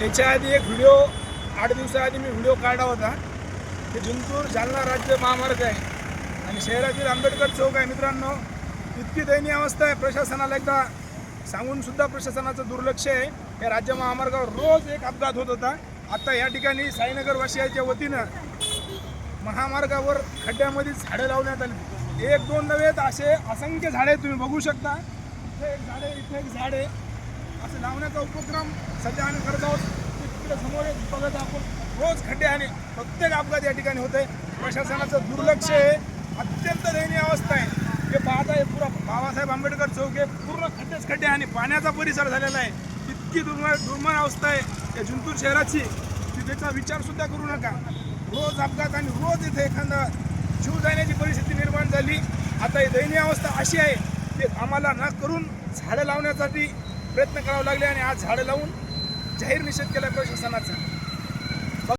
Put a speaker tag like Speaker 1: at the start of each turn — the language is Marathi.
Speaker 1: त्याच्या आधी एक व्हिडिओ आठ दिवसाआधी मी व्हिडिओ काढला होता. ते जिंतूर जालना राज्य महामार्ग आहे. आणि शहरातील आंबेडकर चौक आहे. मित्रांनो इतकी दयनीय अवस्था आहे. प्रशासनाला एकदा सांगूनसुद्धा प्रशासनाचं दुर्लक्ष आहे. या राज्य महामार्गावर रोज एक अपघात होत होता. आता या ठिकाणी साईनगरवासियाच्या वतीनं महामार्गावर खड्ड्यामध्ये झाडं लावण्यात आली. एक दोन नव्हे असे असंख्य झाडे तुम्ही बघू शकता. इथे एक झाड आहे इथे एक झाड आहे. असं लावण्याचा उपक्रम सध्या आम्ही करत आहोत. तिकडे समोर एक बघत आपण. रोज खड्डे आणि प्रत्येक अपघात या ठिकाणी होते आहे प्रशासनाचं दुर्लक्ष आहे. अत्यंत दयनीय अवस्था आहे. हे पाहता आहे पुरा बाबासाहेब आंबेडकर चौक आहे पूर्ण खड्डेच खड्डे आणि पाण्याचा परिसर झालेला आहे. इतकी दुर्मळ दुर्मळ अवस्था आहे. या जिंतूर शहराची की त्याचा विचारसुद्धा करू नका. रोज अपघात आणि रोज इथे एखादा जीव जाण्याची परिस्थिती निर्माण झाली. आता ही दयनीय अवस्था अशी आहे की आम्हाला न करून झाडं लावण्यासाठी प्रयत्न करावे लागले आणि आज झाडं लावून जाहीर निषेध केला प्रशासनाचा